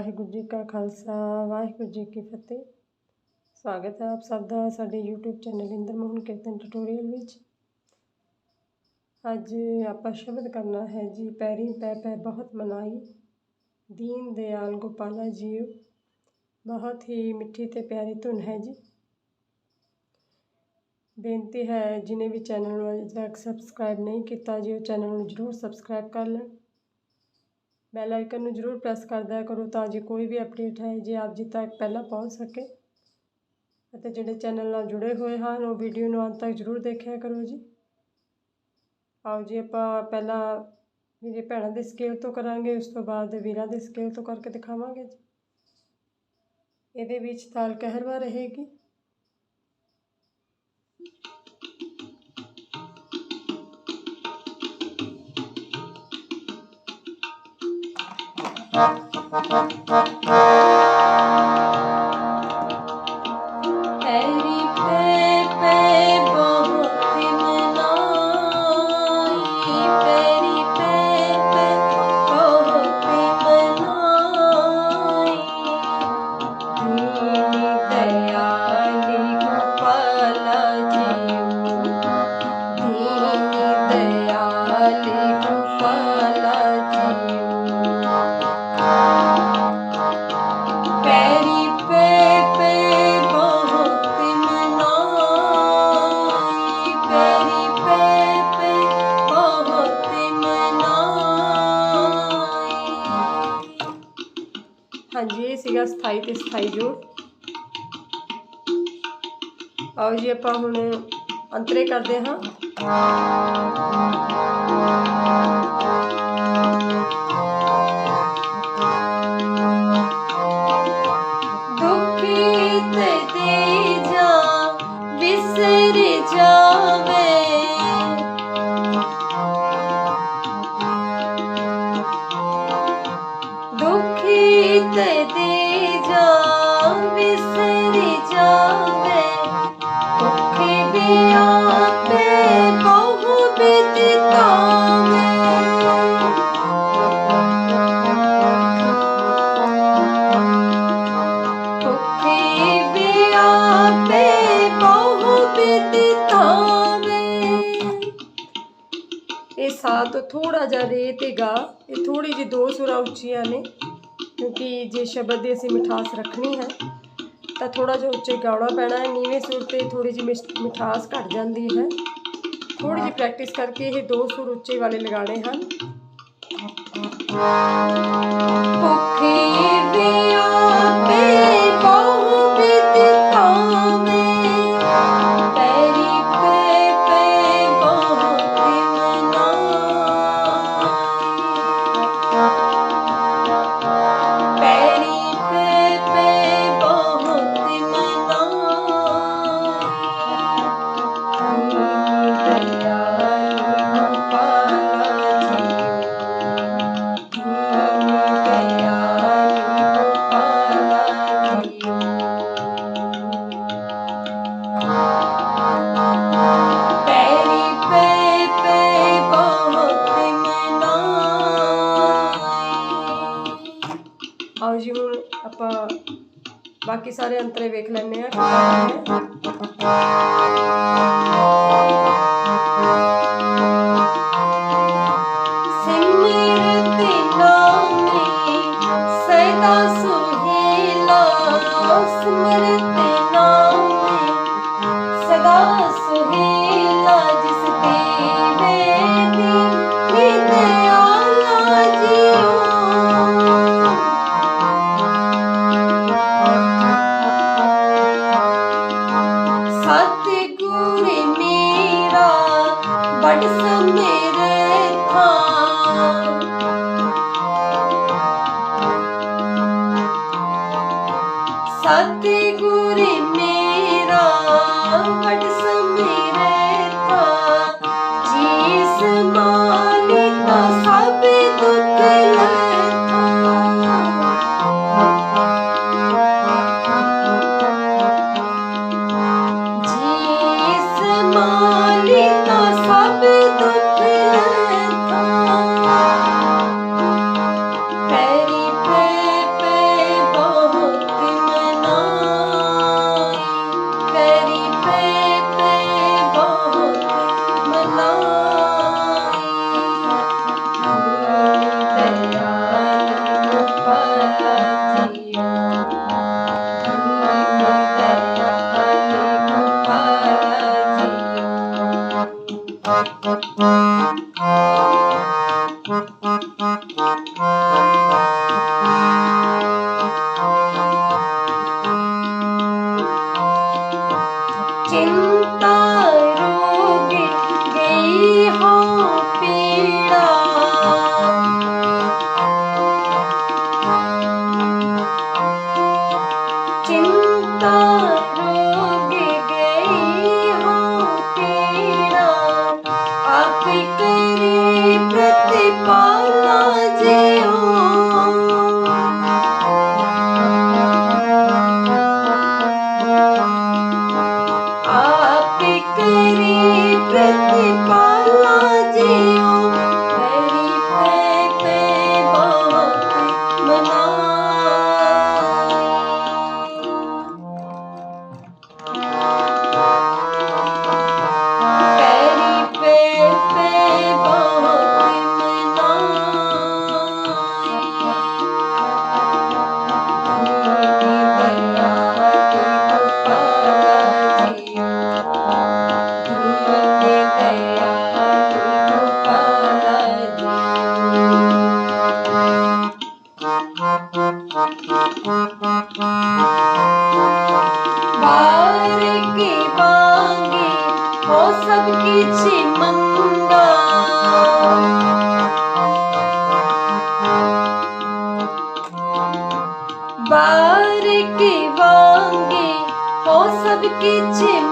ਵਾਹਿਗੁਰੂ ਜੀ ਕਾ ਖਾਲਸਾ, ਵਾਹਿਗੁਰੂ ਜੀ ਕੀ ਫਤਿਹ। ਸਵਾਗਤ ਹੈ ਆਪ ਸਭ ਦਾ ਸਾਡੇ YouTube channel Inder Mohan kirtan tutorial ਵਿੱਚ। ਅੱਜ ਆਪਾਂ ਸ਼ਬਦ ਕਰਨਾ ਹੈ ਜੀ, ਪੈਰੀ ਪੈ ਪੈ ਬਹੁਤ ਮਨਾਈ ਦੀਨ ਦਿਆਲ ਗੋਪਾਲਾ ਜੀਓ ਬਹੁਤ ਹੀ ਮਿੱਠੀ ਤੇ ਪਿਆਰੀ ਧੁਨ ਹੈ ਜੀ। ਬੇਨਤੀ ਹੈ, ਜਿਨੇ ਵੀ ਚੈਨਲ ਨੂੰ ਅਜੇ ਤੱਕ ਸਬਸਕ੍ਰਾਈਬ ਨਹੀਂ ਕੀਤਾ ਜੀ, ਉਹ ਚੈਨਲ ਨੂੰ ਜ਼ਰੂਰ ਸਬਸਕ੍ਰਾਈਬ ਕਰ ਲੈਣ। ਬੈਲ ਆਈਕਨ ਨੂੰ ਜ਼ਰੂਰ ਪ੍ਰੈਸ ਕਰ ਕਰੋ ਤਾਂ ਜੇ ਕੋਈ ਵੀ ਅਪਡੇਟ ਹੈ, ਜੇ ਆਪ ਜੀ ਤੱਕ ਪਹਿਲਾਂ ਪਹੁੰਚ ਸਕੇ। ਅਤੇ ਜਿਹੜੇ ਚੈਨਲ ਨਾਲ ਜੁੜੇ ਹੋਏ ਹਨ, ਉਹ ਵੀਡੀਓ ਨੂੰ ਅੰਤ ਤੱਕ ਜ਼ਰੂਰ ਦੇਖਿਆ ਕਰੋ ਜੀ। ਆਓ ਜੀ, ਆਪਾਂ ਪਹਿਲਾਂ ਮੇਰੇ ਭੈਣਾਂ ਦੇ ਸਕੇਲ ਤੋਂ ਕਰਾਂਗੇ, ਉਸ ਤੋਂ ਬਾਅਦ ਵੀਰਾਂ ਦੇ ਸਕੇਲ ਤੋਂ ਕਰਕੇ ਦਿਖਾਵਾਂਗੇ ਜੀ। ਇਹਦੇ ਵਿੱਚ ਤਾਲ ਕਹਿਰਵਾ ਰਹੇਗੀ। Thank you. ਸੀਗਾ ਸਥਾਈ ਤੇ ਸਥਾਈ ਜੋੜ ਆਓ ਜੀ ਆਪਾਂ ਹੁਣ ਅੰਤਰੇ ਕਰਦੇ ਹਾਂ ਦੁਖੀ ਤੇ ਦੇ ਜਾ ਵਿਸਰ ਜਾਵੇ ਦੁਖੀ ਤੇ ਥੋੜਾ ਰੇ ਤੇ ਗਾ। ਇਹ ਥੋੜੀ ਜਿਹੀ ਦੋ ਸੁਰਾਂ ਉੱਚੀਆਂ ਨੇ, ਕਿਉਂਕਿ ਜੇ ਸ਼ਬਦ ਦੀ ਅਸੀਂ ਮਿਠਾਸ ਰੱਖਣੀ ਹੈ, ਤਾਂ ਥੋੜਾ ਜਿਹਾ ਉੱਚੇ ਗਾਉਣਾ ਪੈਣਾ ਹੈ, ਨੀਵੇਂ ਸੁਰ ਤੇ ਥੋੜੀ ਜਿਹੀ ਮਿਠ- ਮਿਠਾਸ ਘਟ ਜਾਂਦੀ ਹੈ। ਥੋੜੀ ਜਿਹੀ ਪ੍ਰੈਕਟਿਸ ਕਰਕੇ ਇਹ ਦੋ ਸੁਰ ਉੱਚੇ ਵਾਲੇ ਲਗਾਣੇ ਹਨ। ਭੁੱਖੀ ਵੀ ਆਪੇ ਬਹੁ ਬਾਕੀ ਸਾਰੇ সব কিছু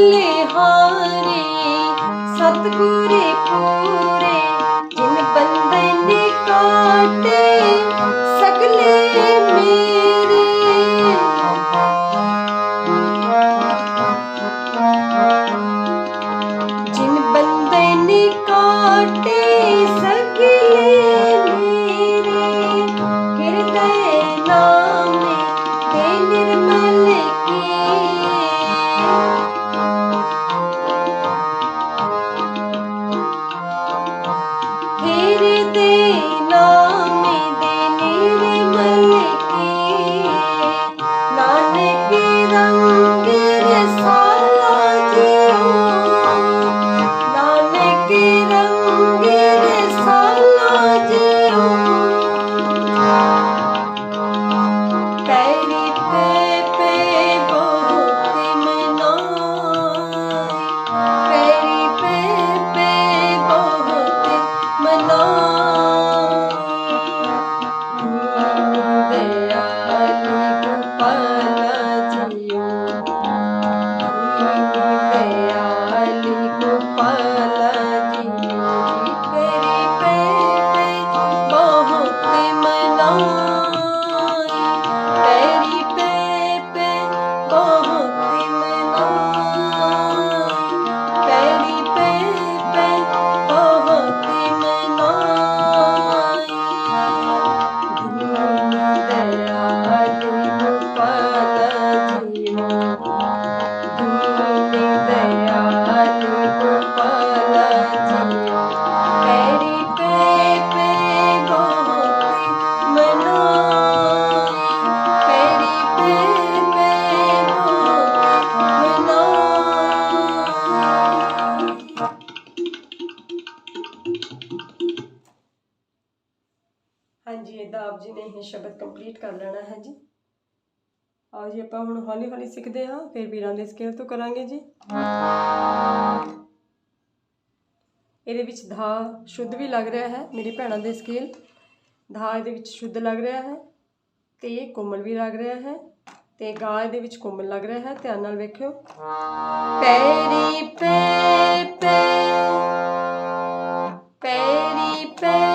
Sunday. Bye. ਸਕੇਲ ਤੋਂ ਕਰਾਂਗੇ ਜੀ। ਇਹਦੇ ਵਿੱਚ ਧਾ ਸ਼ੁੱਧ ਵੀ ਲੱਗ ਰਿਹਾ ਹੈ, ਮੇਰੇ ਭੈਣਾਂ ਦੇ ਸਕੇਲ ਧਾ ਇਹਦੇ ਵਿੱਚ ਸ਼ੁੱਧ ਲੱਗ ਰਿਹਾ ਹੈ ਤੇ ਕੋਮਲ ਵੀ ਲੱਗ ਰਿਹਾ ਹੈ ਤੇ ਗਾ ਇਹਦੇ ਵਿੱਚ ਕੋਮਲ ਲੱਗ ਰਿਹਾ ਹੈ, ਧਿਆਨ ਨਾਲ ਵੇਖਿਓ। ਪੈਰੀ ਪੈ ਪੈ, ਪੈਰੀ ਪੈ।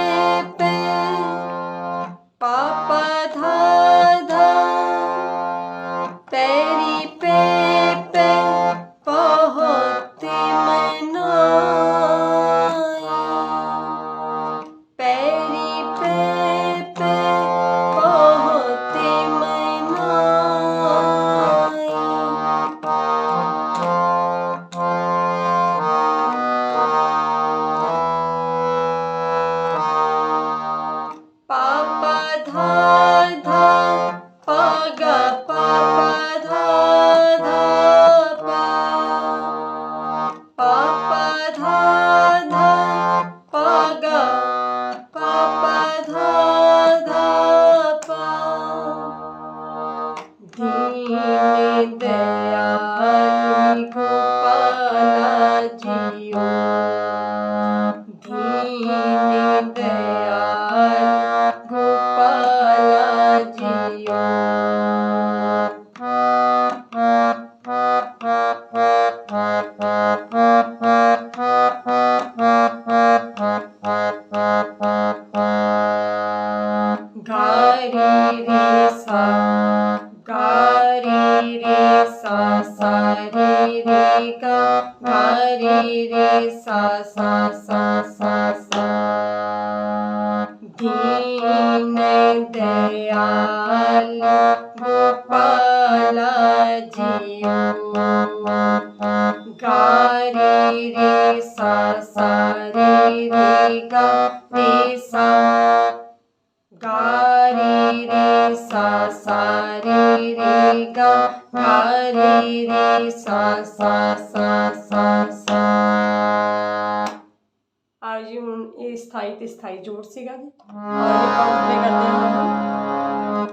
ਸਾਈ ਜੋੜ ਸੀਗਾ ਜੀ। ਔਰ ਇਹ ਆਪਾਂ ਉੱਤੇ ਕਰਦੇ ਹਾਂ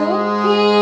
ਦੁਖੀ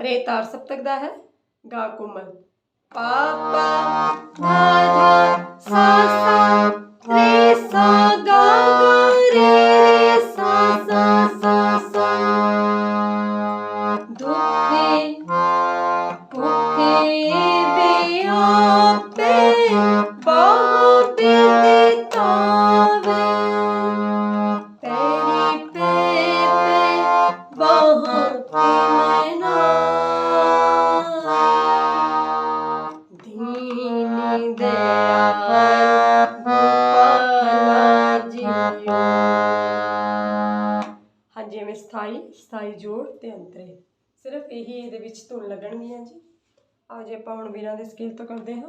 ਰੇ ਤਾਰ ਸਪਤਕ ਦਾ ਹੈ ਗਾ ਕੋਮਲ। ਸੰਤਰੇ ਸਿਰਫ ਇਹੀ ਇਹਦੇ ਵਿੱਚ ਧੁਣ ਲੱਗਣਗੀਆਂ ਜੀ। ਆਓ ਜੀ, ਆਪਾਂ ਹੁਣ ਬਿਨਾਂ ਦੇ ਸਕੇਲ ਤੋਂ ਕਰਦੇ ਹਾਂ।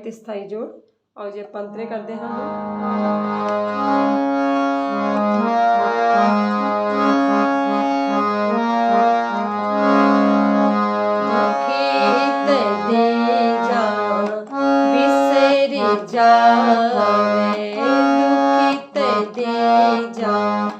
ਤੇ ਸਥਾਈ ਜੋੜ। ਆਓ ਜੇ, ਆਪਾਂ ਅੰਤਰੇ ਕਰਦੇ ਹਾਂ ਜਾ ਵਿਸਰ ਜਾਵੇ ਦੁਖੀਤ ਦੇ ਜਾ।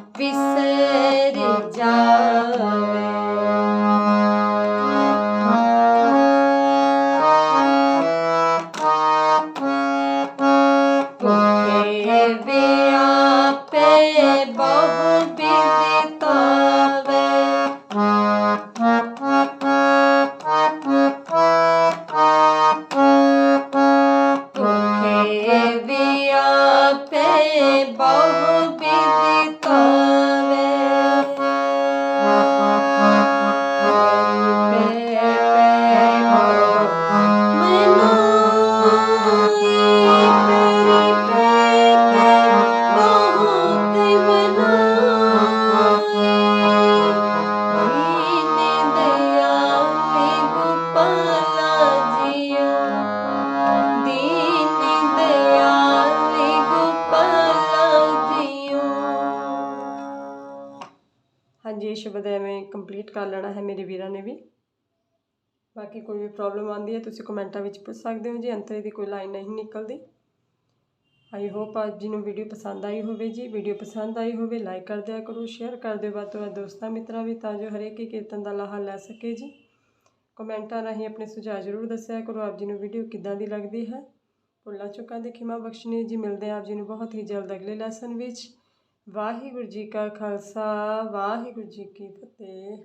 ਪ੍ਰੋਬਲਮ ਆਉਂਦੀ ਹੈ, ਤੁਸੀਂ ਕਮੈਂਟਾਂ ਵਿੱਚ ਪੁੱਛ ਸਕਦੇ ਹੋ ਜੀ, ਅੰਤਰੇ ਦੀ ਕੋਈ ਲਾਈਨ ਨਹੀਂ ਨਿਕਲਦੀ। ਆਈ ਹੋਪ ਆਪ ਜੀ ਨੂੰ ਵੀਡੀਓ ਪਸੰਦ ਆਈ ਹੋਵੇ ਜੀ। ਵੀਡੀਓ ਪਸੰਦ ਆਈ ਹੋਵੇ ਲਾਈਕ ਕਰ ਦਿਆ ਕਰੋ ਸ਼ੇਅਰ ਕਰ ਦਿਓ। ਵੱਧ ਤੋਂ ਵੱਧ ਦੋਸਤਾਂ, ਮਿੱਤਰਾਂ ਵੀ ਤਾਂ ਜੋ ਹਰੇਕ ਹੀ ਕੀਰਤਨ ਦਾ ਲਾਹਾ ਲੈ ਸਕੇ ਜੀ। ਕਮੈਂਟਾਂ ਰਾਹੀਂ ਆਪਣੇ ਸੁਝਾਅ ਜ਼ਰੂਰ ਦੱਸਿਆ ਕਰੋ, ਆਪ ਜੀ ਨੂੰ ਵੀਡੀਓ ਕਿੱਦਾਂ ਦੀ ਲੱਗਦੀ ਹੈ। ਭੁੱਲਾਂ ਚੁੱਕਾਂ ਦੇ ਖਿਮਾ ਬਖਸ਼ਣੀ ਜੀ। ਮਿਲਦੇ ਹਾਂ ਆਪ ਜੀ ਨੂੰ ਬਹੁਤ ਹੀ ਜਲਦ ਅਗਲੇ ਲੈਸਨ ਵਿੱਚ। ਵਾਹਿਗੁਰੂ ਜੀ ਕਾ ਖਾਲਸਾ, ਵਾਹਿਗੁਰੂ ਜੀ ਕੀ ਫਤਿਹ।